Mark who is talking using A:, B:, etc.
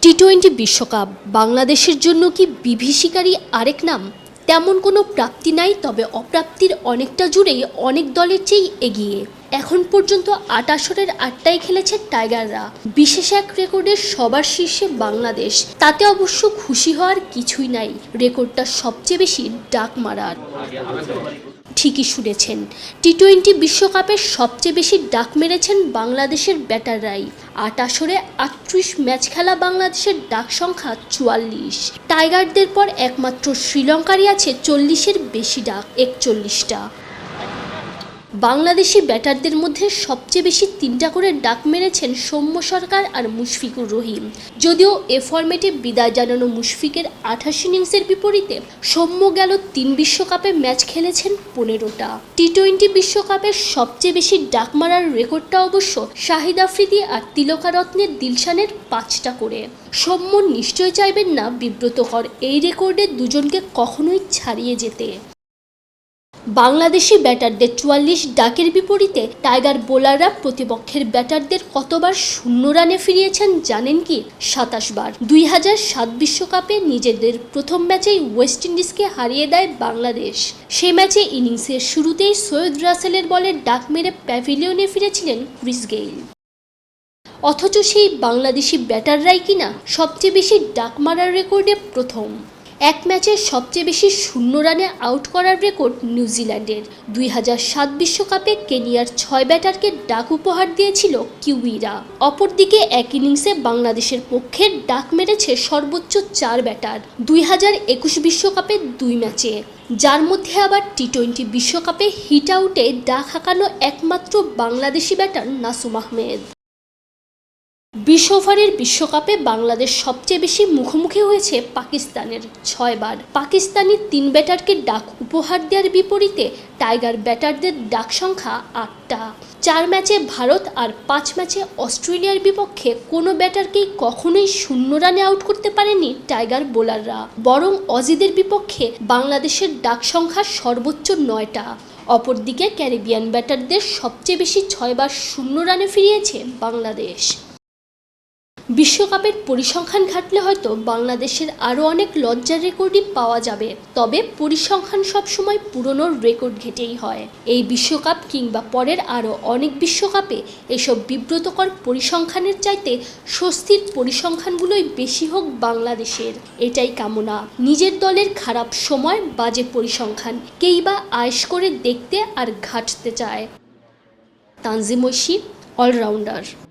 A: T twenty বিশ্বকাপ বাংলাদেশের জন্য কি বিভীষিকারী আরেক নাম? তেমন কোনো প্রাপ্তি নাই, তবে অপ্রাপ্তির অনেকটা জুড়েই অনেক দলের চেয়েই এগিয়ে। এখন পর্যন্ত আট আসরের আটটাই খেলেছে টাইগাররা। বিশেষ এক রেকর্ডের সবার শীর্ষে বাংলাদেশ। তাতে অবশ্য খুশি হওয়ার কিছুই নাই। রেকর্ডটা সবচেয়ে বেশি ডাক মারার। ঠিকই শুনেছেন। টি টোয়েন্টি বিশ্বকাপে সবচেয়ে বেশি ডাক মেরেছেন বাংলাদেশের ব্যাটাররাই। আট আসরে আটত্রিশ ম্যাচ খেলা বাংলাদেশের ডাক সংখ্যা চুয়াল্লিশ। টাইগারদের পর একমাত্র শ্রীলঙ্কারই আছে চল্লিশের বেশি ডাক, একচল্লিশটা। বাংলাদেশি ব্যাটারদের মধ্যে সবচেয়ে বেশি তিনটা করে ডাক মেরেছেন সৌম্য সরকার আর মুশফিকুর রহিম। যদিও এ ফরম্যাটে বিদায় জানানো মুশফিকের আঠাশ ইনিংসের বিপরীতে সৌম্য গেল তিন বিশ্বকাপে ম্যাচ খেলেছেন পনেরোটা। টি টোয়েন্টি বিশ্বকাপের সবচেয়ে বেশি ডাক মারার রেকর্ডটা অবশ্য শাহিদ আফ্রিদি আর তিলকারত্নের দিলশানের পাঁচটা করে। সৌম্য নিশ্চয় চাইবেন না বিব্রতকর এই রেকর্ডে দুজনকে কখনোই ছাড়িয়ে যেতে। বাংলাদেশি ব্যাটারদের চুয়াল্লিশ ডাকের বিপরীতে টাইগার বোলাররা প্রতিপক্ষের ব্যাটারদের কতবার শূন্য রানে ফিরিয়েছেন জানেন কি? সাতাশ বার। দুই হাজার সাত বিশ্বকাপে নিজেদের প্রথম ম্যাচেই ওয়েস্ট ইন্ডিজকে হারিয়ে দেয় বাংলাদেশ। সে ম্যাচে ইনিংসের শুরুতেই সৈয়দ রাসেলের বলে ডাক মেরে প্যাভিলিয়নে ফিরেছিলেন ক্রিস গেইল। অথচ সেই বাংলাদেশি ব্যাটাররাই কিনা সবচেয়ে বেশি ডাক মারার রেকর্ডে প্রথম। এক ম্যাচে সবচেয়ে বেশি শূন্য রানে আউট করার রেকর্ড নিউজিল্যান্ডের। দুই হাজার সাত বিশ্বকাপে কেনিয়ার ছয় ব্যাটারকে ডাক উপহার দিয়েছিল কিউইরা। অপরদিকে এক ইনিংসে বাংলাদেশের পক্ষে ডাক মেরেছে সর্বোচ্চ চার ব্যাটার। দুই হাজার একুশ বিশ্বকাপে দুই ম্যাচে। যার মধ্যে আবার টি টোয়েন্টি বিশ্বকাপে হিট আউটে ডাক হাঁকানো একমাত্র বাংলাদেশি ব্যাটার নাসুম আহমেদ। বিশ ওভারের বিশ্বকাপে বাংলাদেশ সবচেয়ে বেশি মুখোমুখি হয়েছে পাকিস্তানের ছয়বার। পাকিস্তানি তিন ব্যাটারকে ডাক উপহার দেওয়ার বিপরীতে টাইগার ব্যাটারদের ডাক সংখ্যা আটটা। চার ম্যাচে ভারত আর পাঁচ ম্যাচে অস্ট্রেলিয়ার বিপক্ষে কোনো ব্যাটারকেই কখনোই শূন্য রানে আউট করতে পারেনি টাইগার বোলাররা। বরং অজিদের বিপক্ষে বাংলাদেশের ডাক সংখ্যা সর্বোচ্চ নয়টা। অপরদিকে ক্যারিবিয়ান ব্যাটারদের সবচেয়ে বেশি ছয়বার শূন্য রানে ফিরিয়েছে বাংলাদেশ। বিশ্বকাপের পরিসংখ্যান ঘাটলে হয়তো বাংলাদেশের আরও অনেক লজ্জার রেকর্ডই পাওয়া যাবে। তবে পরিসংখ্যান সবসময় পুরনো রেকর্ড ঘেটেই হয়। এই বিশ্বকাপ কিংবা পরের আরও অনেক বিশ্বকাপে এসব বিব্রতকর পরিসংখ্যানের চাইতে স্বস্তির পরিসংখ্যানগুলোই বেশি হোক বাংলাদেশের। এটাই কামনা। নিজের দলের খারাপ সময়, বাজে পরিসংখ্যান, কেই বা আয়েস করে দেখতে আর ঘাটতে চায়। তানজিম অলরাউন্ডার।